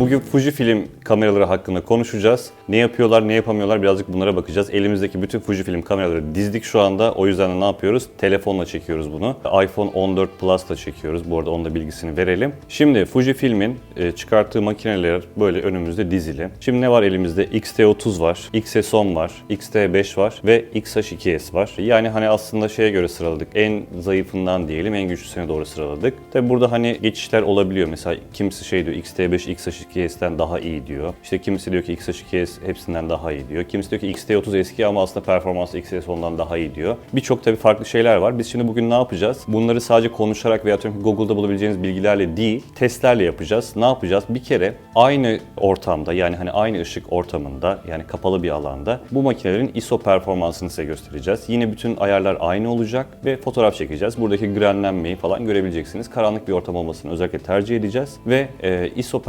Bugün Fujifilm kameraları hakkında konuşacağız. Ne yapıyorlar, ne yapamıyorlar birazcık bunlara bakacağız. Elimizdeki bütün Fujifilm kameraları dizdik şu anda. O yüzden de ne yapıyoruz? Telefonla çekiyoruz bunu. iPhone 14 Plus'la çekiyoruz. Bu arada onun da bilgisini verelim. Şimdi Fujifilm'in e, çıkarttığı makineler böyle önümüzde dizili. Şimdi ne var elimizde? X-T30 var, XS10 var, X-T5 var ve XH2S var. Yani hani aslında şeye göre sıraladık. En zayıfından diyelim en güçlüsüne doğru sıraladık. Tabi burada hani geçişler olabiliyor. Mesela kimisi şey diyor X-T5 XH2S'ten daha iyi diyor. İşte kimisi diyor ki XH2S hepsinden daha iyi diyor. Kimisi diyor ki X-T30 eski ama aslında performansı XS10'dan daha iyi diyor. Birçok tabi farklı şeyler var. Biz şimdi bugün ne yapacağız? Bunları sadece konuşarak veya Google'da bulabileceğiniz bilgilerle değil, testlerle yapacağız. Ne yapacağız? Bir kere aynı ortamda yani hani aynı ışık ortamında yani kapalı bir alanda bu makinelerin ISO performansını size göstereceğiz. Yine bütün ayarlar aynı olacak ve fotoğraf çekeceğiz. Buradaki grenlenmeyi falan görebileceksiniz. Karanlık bir ortam olmasını özellikle tercih edeceğiz ve e, ISO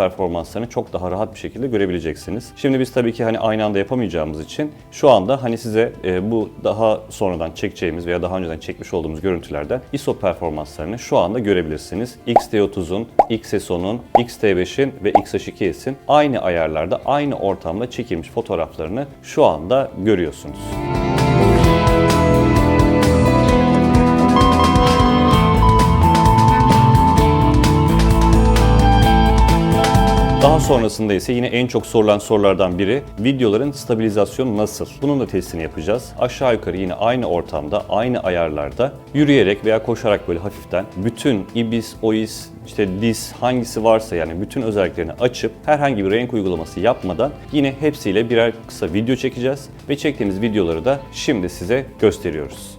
performanslarını çok daha rahat bir şekilde görebileceksiniz. Şimdi biz tabii ki hani aynı anda yapamayacağımız için şu anda hani size e, bu daha sonradan çekeceğimiz veya daha önceden çekmiş olduğumuz görüntülerden ISO performanslarını şu anda görebilirsiniz. X-T30'un, XS10'un, X-T5'in ve X-H2S'in aynı ayarlarda, aynı ortamda çekilmiş fotoğraflarını şu anda görüyorsunuz. Sonrasında ise yine en çok sorulan sorulardan biri videoların stabilizasyonu nasıl? Bunun da testini yapacağız. Aşağı yukarı yine aynı ortamda, aynı ayarlarda yürüyerek veya koşarak böyle hafiften bütün IBIS, OIS, işte DIS hangisi varsa yani bütün özelliklerini açıp herhangi bir renk uygulaması yapmadan yine hepsiyle birer kısa video çekeceğiz ve çektiğimiz videoları da şimdi size gösteriyoruz.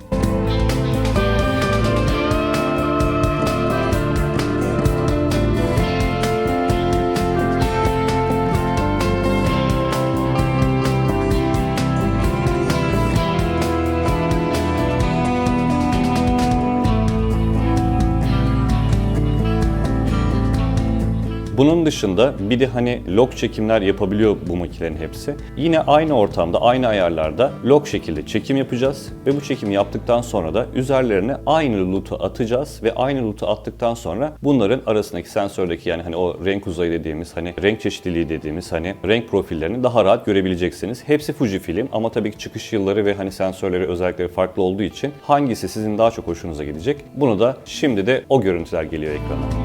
Bunun dışında bir de hani log çekimler yapabiliyor bu makinelerin hepsi. Yine aynı ortamda, aynı ayarlarda log şekilde çekim yapacağız ve bu çekimi yaptıktan sonra da üzerlerine aynı loot'u atacağız ve aynı loot'u attıktan sonra bunların arasındaki sensördeki yani hani o renk uzayı dediğimiz hani renk çeşitliliği dediğimiz hani renk profillerini daha rahat görebileceksiniz. Hepsi Fujifilm ama tabii ki çıkış yılları ve hani sensörleri özellikleri farklı olduğu için hangisi sizin daha çok hoşunuza gidecek? Bunu da şimdi de o görüntüler geliyor ekrana.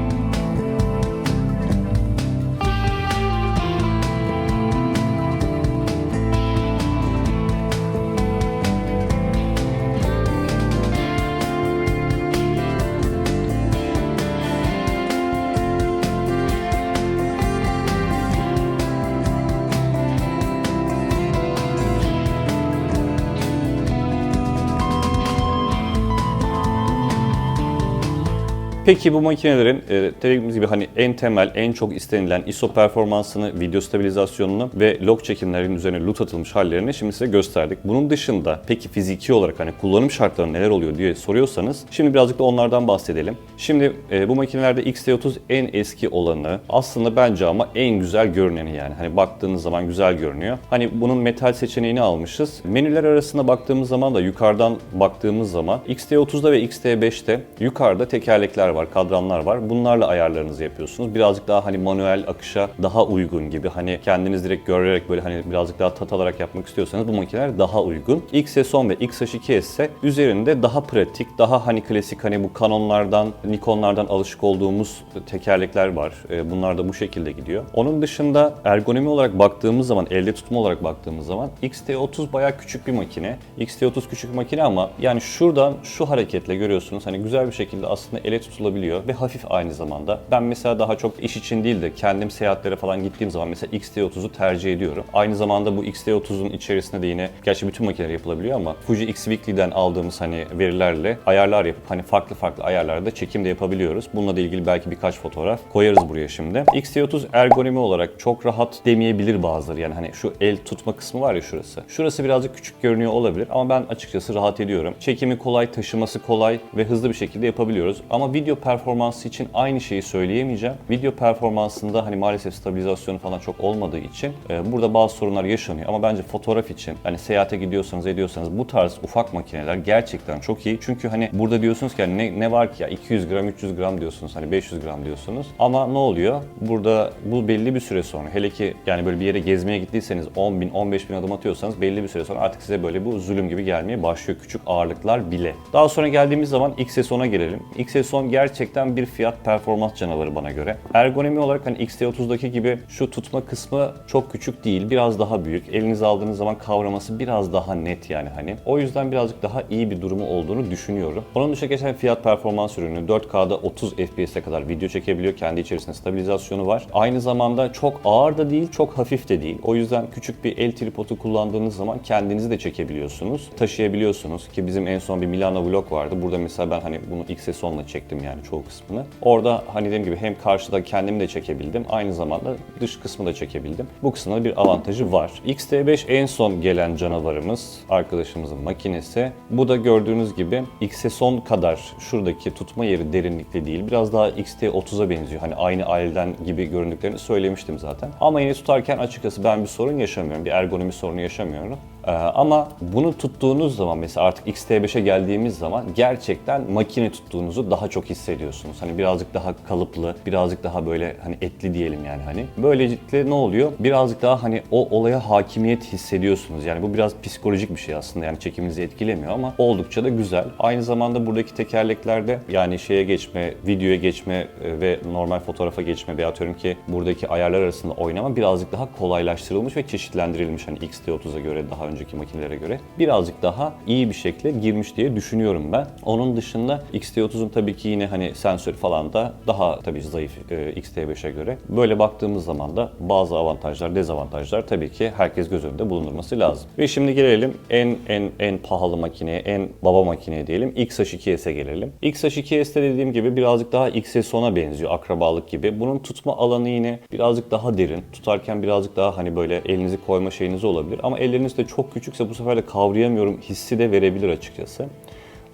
Peki bu makinelerin e, dediğimiz gibi hani en temel, en çok istenilen ISO performansını, video stabilizasyonunu ve log çekimlerinin üzerine LUT atılmış hallerini şimdi size gösterdik. Bunun dışında peki fiziki olarak hani kullanım şartları neler oluyor diye soruyorsanız şimdi birazcık da onlardan bahsedelim. Şimdi e, bu makinelerde X-T30 en eski olanı aslında bence ama en güzel görüneni yani. Hani baktığınız zaman güzel görünüyor. Hani bunun metal seçeneğini almışız. Menüler arasında baktığımız zaman da yukarıdan baktığımız zaman X-T30'da ve X-T5'te yukarıda tekerlekler var, kadranlar var. Bunlarla ayarlarınızı yapıyorsunuz. Birazcık daha hani manuel akışa daha uygun gibi. Hani kendiniz direkt görerek böyle hani birazcık daha tat alarak yapmak istiyorsanız bu makineler daha uygun. XS10 ve XH2S ise üzerinde daha pratik, daha hani klasik hani bu Canon'lardan, Nikon'lardan alışık olduğumuz tekerlekler var. Ee, Bunlar da bu şekilde gidiyor. Onun dışında ergonomi olarak baktığımız zaman, elde tutma olarak baktığımız zaman XT30 bayağı küçük bir makine. XT30 küçük bir makine ama yani şuradan şu hareketle görüyorsunuz hani güzel bir şekilde aslında ele tutulabiliyor ve hafif aynı zamanda. Ben mesela daha çok iş için değil de kendim seyahatlere falan gittiğim zaman mesela XT30'u tercih ediyorum. Aynı zamanda bu XT30'un içerisinde de yine gerçi bütün makineler yapılabiliyor ama Fuji X Weekly'den aldığımız hani verilerle ayarlar yapıp hani farklı farklı ayarlarda çekim de yapabiliyoruz. Bununla da ilgili belki birkaç fotoğraf koyarız buraya şimdi. XT30 ergonomi olarak çok rahat demeyebilir bazıları. Yani hani şu el tutma kısmı var ya şurası. Şurası birazcık küçük görünüyor olabilir ama ben açıkçası rahat ediyorum. Çekimi kolay, taşıması kolay ve hızlı bir şekilde yapabiliyoruz. Ama video performansı için aynı şeyi söyleyemeyeceğim. Video performansında hani maalesef stabilizasyonu falan çok olmadığı için e, burada bazı sorunlar yaşanıyor. Ama bence fotoğraf için hani seyahate gidiyorsanız ediyorsanız bu tarz ufak makineler gerçekten çok iyi. Çünkü hani burada diyorsunuz ki hani ne, ne var ki ya 200 gram 300 gram diyorsunuz hani 500 gram diyorsunuz. Ama ne oluyor? Burada bu belli bir süre sonra hele ki yani böyle bir yere gezmeye gittiyseniz 10 bin 15 bin adım atıyorsanız belli bir süre sonra artık size böyle bu zulüm gibi gelmeye başlıyor küçük ağırlıklar bile. Daha sonra geldiğimiz zaman XS10'a gelelim. XS10 gerçekten bir fiyat performans canavarı bana göre. Ergonomi olarak hani XT30'daki gibi şu tutma kısmı çok küçük değil. Biraz daha büyük. Elinize aldığınız zaman kavraması biraz daha net yani hani. O yüzden birazcık daha iyi bir durumu olduğunu düşünüyorum. Onun dışında geçen fiyat performans ürünü 4K'da 30 FPS'e kadar video çekebiliyor. Kendi içerisinde stabilizasyonu var. Aynı zamanda çok ağır da değil, çok hafif de değil. O yüzden küçük bir el tripodu kullandığınız zaman kendinizi de çekebiliyorsunuz. Taşıyabiliyorsunuz ki bizim en son bir Milano vlog vardı. Burada mesela ben hani bunu XS10'la çektim yani çoğu kısmını. Orada hani dediğim gibi hem karşıda kendimi de çekebildim. Aynı zamanda dış kısmı da çekebildim. Bu kısımda bir avantajı var. XT5 en son gelen canavarımız. Arkadaşımızın makinesi. Bu da gördüğünüz gibi XS10 kadar şuradaki tutma yeri derinlikte değil. Biraz daha XT30'a benziyor. Hani aynı aileden gibi göründüklerini söylemiştim zaten. Ama yine tutarken açıkçası ben bir sorun yaşamıyorum. Bir ergonomi sorunu yaşamıyorum. Ee, ama bunu tuttuğunuz zaman mesela artık XT5'e geldiğimiz zaman gerçekten makine tuttuğunuzu daha çok hissediyorsunuz. Hani birazcık daha kalıplı, birazcık daha böyle hani etli diyelim yani hani. Böylelikle ne oluyor? Birazcık daha hani o olaya hakimiyet hissediyorsunuz. Yani bu biraz psikolojik bir şey aslında. Yani çekiminizi etkilemiyor ama oldukça da güzel. Aynı zamanda buradaki tekerleklerde yani şeye geçme, videoya geçme e, ve normal fotoğrafa geçme veya atıyorum ki buradaki ayarlar arasında oynama birazcık daha kolaylaştırılmış ve çeşitlendirilmiş. Hani XT30'a göre daha önceki makinelere göre birazcık daha iyi bir şekilde girmiş diye düşünüyorum ben. Onun dışında XT30'un tabii ki yine hani sensör falan da daha tabii zayıf e, XT5'e göre. Böyle baktığımız zaman da bazı avantajlar, dezavantajlar tabii ki herkes göz önünde bulundurması lazım. Ve şimdi gelelim en en en pahalı makineye, en baba makineye diyelim. XH2S'e gelelim. XH2S'te dediğim gibi birazcık daha XS10'a benziyor akrabalık gibi. Bunun tutma alanı yine birazcık daha derin. Tutarken birazcık daha hani böyle elinizi koyma şeyiniz olabilir. Ama elleriniz de çok küçükse bu sefer de kavrayamıyorum hissi de verebilir açıkçası.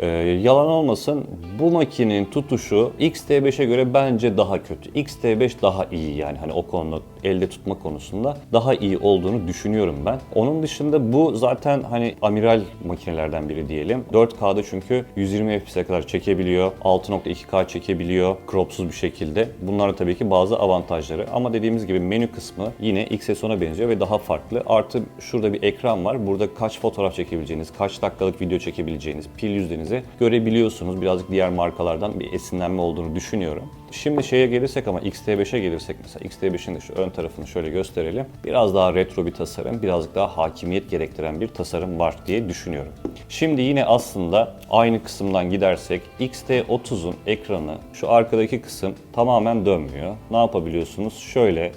Ee, yalan olmasın bu makinenin tutuşu XT5'e göre bence daha kötü. XT5 daha iyi yani hani o konuda elde tutma konusunda daha iyi olduğunu düşünüyorum ben. Onun dışında bu zaten hani amiral makinelerden biri diyelim. 4K'da çünkü 120 FPS'e kadar çekebiliyor. 6.2K çekebiliyor cropsuz bir şekilde. Bunlar tabii ki bazı avantajları. Ama dediğimiz gibi menü kısmı yine XS10'a benziyor ve daha farklı. Artı şurada bir ekran var. Burada kaç fotoğraf çekebileceğiniz, kaç dakikalık video çekebileceğiniz, pil yüzdenizi görebiliyorsunuz. Birazcık diğer markalardan bir esinlenme olduğunu düşünüyorum. Şimdi şeye gelirsek ama XT5'e gelirsek mesela XT5'in de şu ön tarafını şöyle gösterelim. Biraz daha retro bir tasarım, birazcık daha hakimiyet gerektiren bir tasarım var diye düşünüyorum. Şimdi yine aslında aynı kısımdan gidersek XT30'un ekranı şu arkadaki kısım tamamen dönmüyor. Ne yapabiliyorsunuz? Şöyle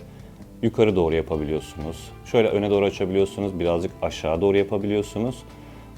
yukarı doğru yapabiliyorsunuz. Şöyle öne doğru açabiliyorsunuz. Birazcık aşağı doğru yapabiliyorsunuz.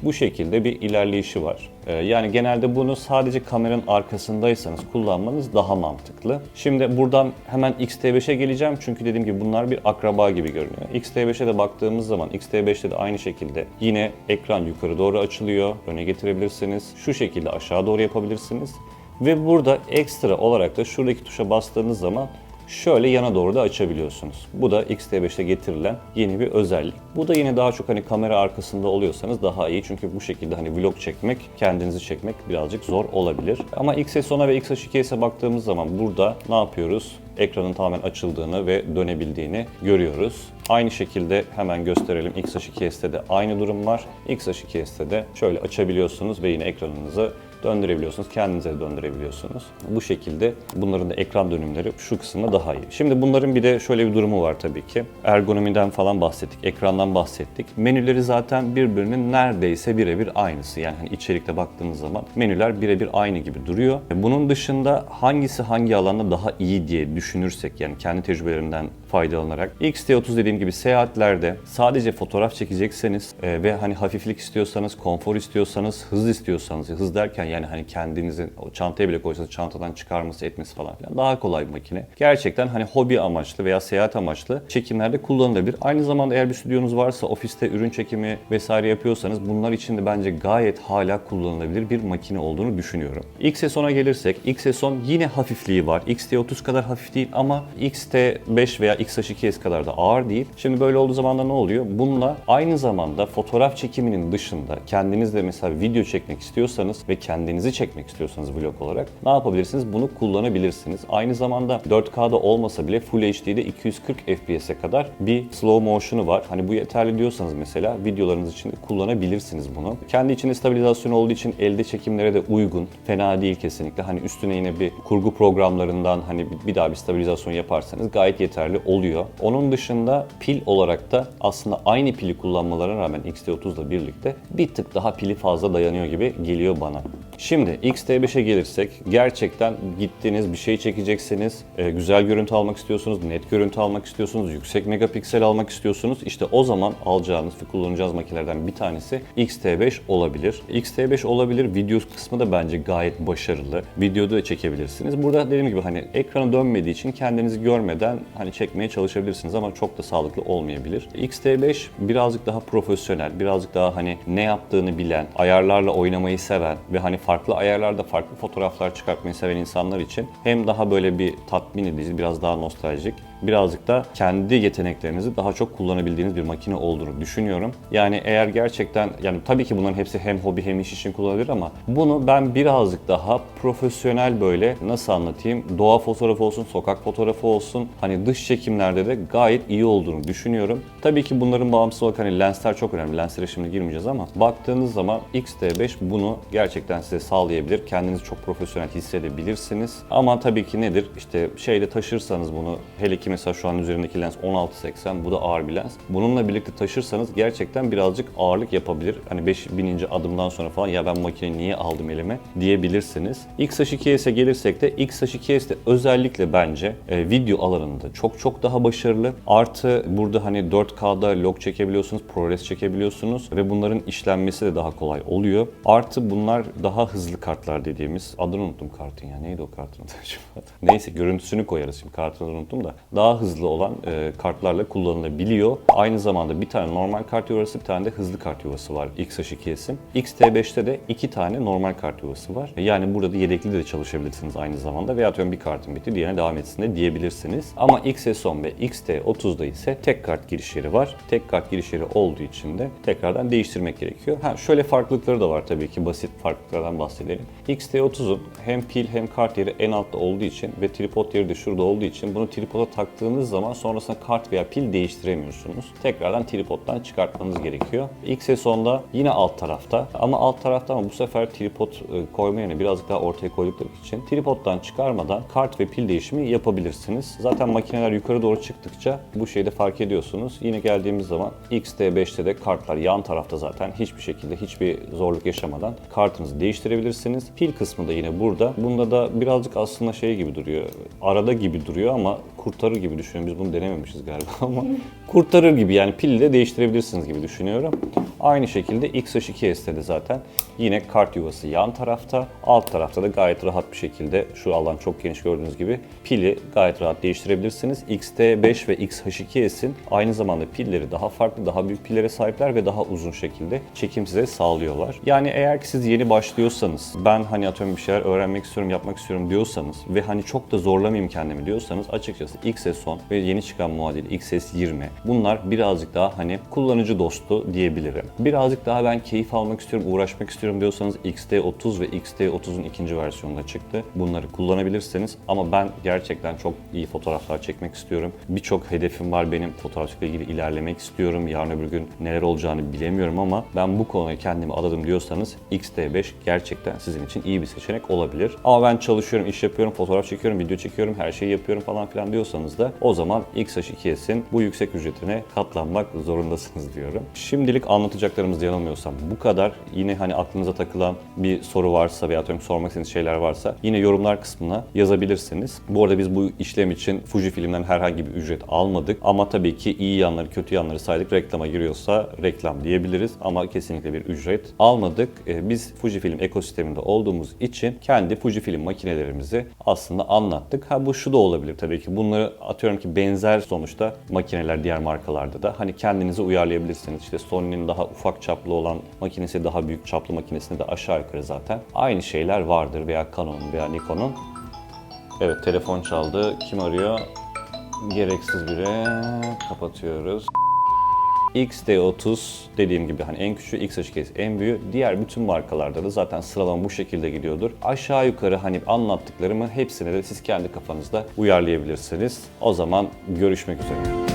Bu şekilde bir ilerleyişi var. Ee, yani genelde bunu sadece kameranın arkasındaysanız kullanmanız daha mantıklı. Şimdi buradan hemen X-T5'e geleceğim çünkü dediğim gibi bunlar bir akraba gibi görünüyor. X-T5'e de baktığımız zaman X-T5'te de aynı şekilde yine ekran yukarı doğru açılıyor. Öne getirebilirsiniz. Şu şekilde aşağı doğru yapabilirsiniz. Ve burada ekstra olarak da şuradaki tuşa bastığınız zaman şöyle yana doğru da açabiliyorsunuz. Bu da X-T5'te getirilen yeni bir özellik. Bu da yine daha çok hani kamera arkasında oluyorsanız daha iyi. Çünkü bu şekilde hani vlog çekmek, kendinizi çekmek birazcık zor olabilir. Ama XS10'a ve XH2S'e baktığımız zaman burada ne yapıyoruz? Ekranın tamamen açıldığını ve dönebildiğini görüyoruz. Aynı şekilde hemen gösterelim. X-H2S'te de aynı durum var. X-H2S'te de şöyle açabiliyorsunuz ve yine ekranınızı döndürebiliyorsunuz. Kendinize de döndürebiliyorsunuz. Bu şekilde bunların da ekran dönümleri şu kısımda daha iyi. Şimdi bunların bir de şöyle bir durumu var tabii ki. Ergonomiden falan bahsettik, ekrandan bahsettik. Menüleri zaten birbirinin neredeyse birebir aynısı. Yani hani içerikte baktığınız zaman menüler birebir aynı gibi duruyor. Bunun dışında hangisi hangi alanda daha iyi diye düşünürsek yani kendi tecrübelerimden faydalanarak XT30 dediğim gibi seyahatlerde sadece fotoğraf çekecekseniz e, ve hani hafiflik istiyorsanız, konfor istiyorsanız, hız istiyorsanız, hız derken yani hani kendinizin o çantaya bile koysanız çantadan çıkarması etmesi falan filan daha kolay bir makine. Gerçekten hani hobi amaçlı veya seyahat amaçlı çekimlerde kullanılabilir. Aynı zamanda eğer bir stüdyonuz varsa ofiste ürün çekimi vesaire yapıyorsanız bunlar için de bence gayet hala kullanılabilir bir makine olduğunu düşünüyorum. XS10'a gelirsek XS10 yine hafifliği var. XT30 kadar hafif değil ama XT5 veya X-H2S kadar da ağır değil. Şimdi böyle olduğu zaman da ne oluyor? Bununla aynı zamanda fotoğraf çekiminin dışında kendiniz de mesela video çekmek istiyorsanız ve kendinizi çekmek istiyorsanız vlog olarak ne yapabilirsiniz? Bunu kullanabilirsiniz. Aynı zamanda 4K'da olmasa bile Full HD'de 240 FPS'e kadar bir slow motion'u var. Hani bu yeterli diyorsanız mesela videolarınız için kullanabilirsiniz bunu. Kendi içinde stabilizasyon olduğu için elde çekimlere de uygun. Fena değil kesinlikle. Hani üstüne yine bir kurgu programlarından hani bir daha bir stabilizasyon yaparsanız gayet yeterli oluyor. Onun dışında pil olarak da aslında aynı pili kullanmalarına rağmen XT30 ile birlikte bir tık daha pili fazla dayanıyor gibi geliyor bana. Şimdi XT5'e gelirsek gerçekten gittiğiniz bir şey çekeceksiniz. e, güzel görüntü almak istiyorsunuz, net görüntü almak istiyorsunuz, yüksek megapiksel almak istiyorsunuz. İşte o zaman alacağınız ve kullanacağınız makinelerden bir tanesi XT5 olabilir. XT5 olabilir. Video kısmı da bence gayet başarılı. Videoda da çekebilirsiniz. Burada dediğim gibi hani ekranı dönmediği için kendinizi görmeden hani çekmeye çalışabilirsiniz ama çok da sağlıklı olmayabilir. XT5 birazcık daha profesyonel, birazcık daha hani ne yaptığını bilen, ayarlarla oynamayı seven ve hani farklı ayarlarda farklı fotoğraflar çıkartmayı seven insanlar için hem daha böyle bir tatmin edici, biraz daha nostaljik, birazcık da kendi yeteneklerinizi daha çok kullanabildiğiniz bir makine olduğunu düşünüyorum. Yani eğer gerçekten yani tabii ki bunların hepsi hem hobi hem iş için kullanılır ama bunu ben birazcık daha profesyonel böyle nasıl anlatayım doğa fotoğrafı olsun, sokak fotoğrafı olsun hani dış çekimlerde de gayet iyi olduğunu düşünüyorum. Tabii ki bunların bağımsız olarak hani lensler çok önemli. Lenslere şimdi girmeyeceğiz ama baktığınız zaman X-T5 bunu gerçekten size sağlayabilir. Kendinizi çok profesyonel hissedebilirsiniz. Ama tabii ki nedir? İşte şeyde taşırsanız bunu hele ki mesela şu an üzerindeki lens 16-80 bu da ağır bir lens. Bununla birlikte taşırsanız gerçekten birazcık ağırlık yapabilir. Hani 5000. adımdan sonra falan ya ben makineyi niye aldım elime diyebilirsiniz. X-H2S'e gelirsek de X-H2S de özellikle bence e, video alanında çok çok daha başarılı. Artı burada hani 4K'da log çekebiliyorsunuz, ProRes çekebiliyorsunuz ve bunların işlenmesi de daha kolay oluyor. Artı bunlar daha hızlı kartlar dediğimiz. Adını unuttum kartın ya. Neydi o kartın adı acaba? Neyse görüntüsünü koyarız şimdi. Kartını unuttum da. Daha hızlı olan e, kartlarla kullanılabiliyor. Aynı zamanda bir tane normal kart yuvası bir tane de hızlı kart yuvası var X-H2S'in. X-T5'te de iki tane normal kart yuvası var. Yani burada da yedekli de çalışabilirsiniz aynı zamanda. Veya atıyorum bir kartın bitti diğerine devam etsin de diyebilirsiniz. Ama XS10 ve XT30'da ise tek kart giriş yeri var. Tek kart giriş yeri olduğu için de tekrardan değiştirmek gerekiyor. Ha şöyle farklılıkları da var tabii ki basit farklılıklardan bahsedelim. XT30'un hem pil hem kart yeri en altta olduğu için ve tripod yeri de şurada olduğu için bunu tripoda taktığınız zaman sonrasında kart veya pil değiştiremiyorsunuz. Tekrardan tripoddan çıkartmanız gerekiyor. XS10'da yine alt tarafta ama alt tarafta ama bu sefer tripod e, koyma yerine birazcık daha ortaya koydukları için tripoddan çıkarmadan kart ve pil değişimi yapabilirsiniz. Zaten makineler yukarı doğru çıktıkça bu şeyi de fark ediyorsunuz. Yine geldiğimiz zaman XT5'te de kartlar yan tarafta zaten hiçbir şekilde hiçbir zorluk yaşamadan kartınızı değiştirebilirsiniz. Pil kısmı da yine burada. Bunda da birazcık aslında şey gibi duruyor. Arada gibi duruyor ama kurtarır gibi düşünüyorum. Biz bunu denememişiz galiba ama kurtarır gibi yani pili de değiştirebilirsiniz gibi düşünüyorum. Aynı şekilde X-H2S'te de zaten yine kart yuvası yan tarafta. Alt tarafta da gayet rahat bir şekilde şu alan çok geniş gördüğünüz gibi pili gayet rahat değiştirebilirsiniz. X-T5 ve X-H2S'in aynı zamanda pilleri daha farklı, daha büyük pillere sahipler ve daha uzun şekilde çekim size sağlıyorlar. Yani eğer ki siz yeni başlıyorsanız, ben hani atıyorum bir şeyler öğrenmek istiyorum, yapmak istiyorum diyorsanız ve hani çok da zorlamayayım kendimi diyorsanız açıkçası XS10 ve yeni çıkan muadil XS20 bunlar birazcık daha hani kullanıcı dostu diyebilirim. Birazcık daha ben keyif almak istiyorum, uğraşmak istiyorum diyorsanız XT30 ve XT30'un ikinci versiyonunda çıktı. Bunları kullanabilirsiniz ama ben gerçekten çok iyi fotoğraflar çekmek istiyorum. Birçok hedefim var benim fotoğrafçılıkla ilgili ilerlemek istiyorum. Yarın öbür gün neler olacağını bilemiyorum ama ben bu konuya kendimi adadım diyorsanız XT5 gerçekten sizin için iyi bir seçenek olabilir. Ama ben çalışıyorum, iş yapıyorum, fotoğraf çekiyorum, video çekiyorum, her şeyi yapıyorum falan filan diyorsanız alıyorsanız da o zaman X-H2S'in bu yüksek ücretine katlanmak zorundasınız diyorum. Şimdilik anlatacaklarımız yanılmıyorsam bu kadar. Yine hani aklınıza takılan bir soru varsa veya atıyorum sormak istediğiniz şeyler varsa yine yorumlar kısmına yazabilirsiniz. Bu arada biz bu işlem için Fujifilm'den herhangi bir ücret almadık. Ama tabii ki iyi yanları, kötü yanları saydık. Reklama giriyorsa reklam diyebiliriz ama kesinlikle bir ücret almadık. Ee, Biz Fujifilm ekosisteminde olduğumuz için kendi Fujifilm makinelerimizi aslında anlattık. Ha bu şu da olabilir tabii ki. Bunları atıyorum ki benzer sonuçta makineler diğer markalarda da. Hani kendinize uyarlayabilirsiniz. İşte Sony'nin daha ufak çaplı olan makinesi daha büyük çaplı makinesinde de aşağı yukarı zaten aynı şeyler vardır veya Canon'un veya Nikon'un. Evet telefon çaldı. Kim arıyor? Gereksiz bire kapatıyoruz. XD30 dediğim gibi hani en küçüğü X-H2S en büyüğü. Diğer bütün markalarda da zaten sıralama bu şekilde gidiyordur. Aşağı yukarı hani anlattıklarımı hepsine de siz kendi kafanızda uyarlayabilirsiniz. O zaman görüşmek üzere.